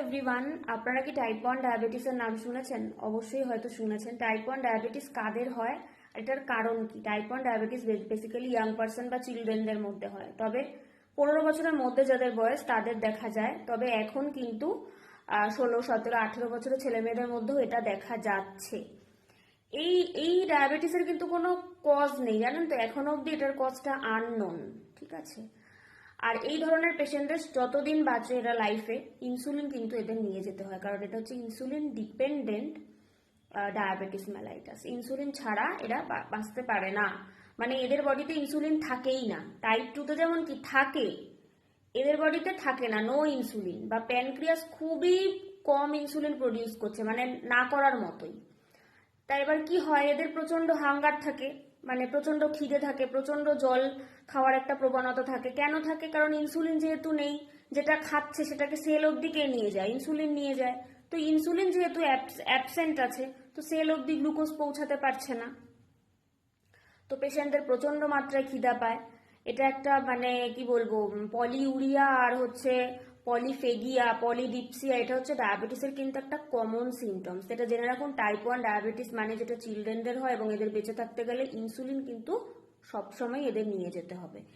Everyone আপনারা কি type one ডায়াবেটিসের নাম শুনেছেন? অবশ্যই হয়তো শুনেছেন। টাইপ ওয়ান ডায়াবেটিস কাদের হয়? এটার কারণ কি? Type one diabetes basically young person বা চিলড্রেনদের মধ্যে হয়। তবে পনেরো বছরের মধ্যে যাদের বয়স, তাদের দেখা যায়। তবে এখন কিন্তু ষোলো, সতেরো, আঠেরো বছরের ছেলেমেয়েদের মধ্যেও এটা দেখা যাচ্ছে। এই এই ডায়াবেটিসের কিন্তু কোনো কজ নেই। জানেন তো, এখন অবধি এটার কজটা আননোন ঠিক আছে? আর এই ধরনের পেশেন্টদের যতদিন বাঁচে এরা লাইফে ইনসুলিন কিন্তু এদের নিয়ে যেতে হয়। কারণ এটা হচ্ছে insulin dependent diabetes mellitus insulin ছাড়া এরা বাঁচতে পারে না। মানে এদের বডিতে ইনসুলিন থাকেই না। টাইপ টুতে যেমন কি থাকে, এদের বডিতে থাকে না নো ইনসুলিন বা প্যানক্রিয়াস খুবই কম ইনসুলিন প্রডিউস করছে মানে না করার মতোই। তাই এবার কি হয়? এদের প্রচণ্ড হাঙ্গার থাকে। মানে প্রচণ্ড খিদে থাকে প্রচণ্ড জল খাওয়ার একটা প্রবণতা থাকে। কেন থাকে? কারণ ইনসুলিন যেহেতু নেই, যেটা খাচ্ছে সেটাকে সেল অবধি কে নিয়ে যায়? ইনসুলিন নিয়ে যায়। তো ইনসুলিন যেহেতু অ্যাবসেন্ট আছে, তো সেল অবধি গ্লুকোজ পৌঁছাতে পারছে না। তো পেশেন্টদের প্রচণ্ড মাত্রায় খিদা পায়। এটা একটা মানে কি বলব, পলিউরিয়া আর হচ্ছে পলিফেগিয়া, পলিডিপসিয়া, এটা হচ্ছে ডায়াবেটিসের কিন্তু একটা কমন সিমটমস এটা জেনে রাখুন টাইপ ওয়ান ডায়াবেটিস মানে যেটা চিলড্রেনদের হয় এবং এদের বেঁচে থাকতে গেলে ইনসুলিন কিন্তু সবসময় এদের নিয়ে যেতে হবে।